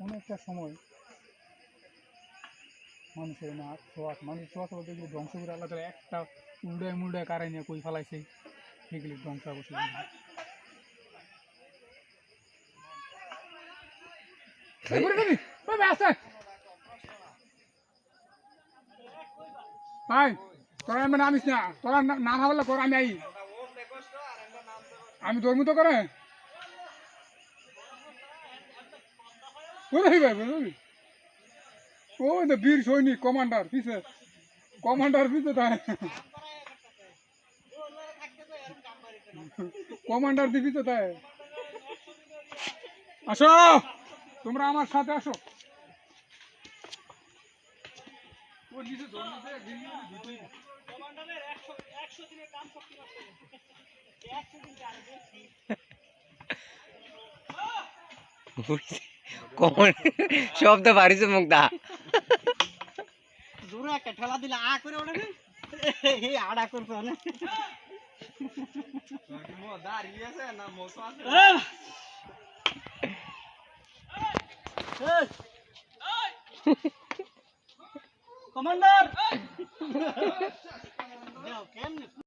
অনেকটা সময় মানুষের না ছোঁয়াচ মানুষ ছোঁয়াচ বলতে গেলে ধ্বংস করে আল্লাহ তালা একটা উল্ডায় মুল্ডায় কারাই নিয়ে কই ফেলাইছে সেগুলি ধ্বংস অবশ্যই ভাই তোরা আমি নামিস না তোরা না- নাম হাবলে কর আমি আই। আমি ধর্ম তো করে। কোথায় ভাই বুঝলি ওই তো বীর সৈনিক কমান্ডার পিছে। কমান্ডার পিছে তাই কমান্ডার দিবি তো তাই আসো তোমরা আমার সাথে আসো। ও কোন শব্দ পারিছে মুক্তা জোরে একটা ঠেলা দিলে আ করে ওঠে হে আড়া করছে না কমান্ডার! কেমনে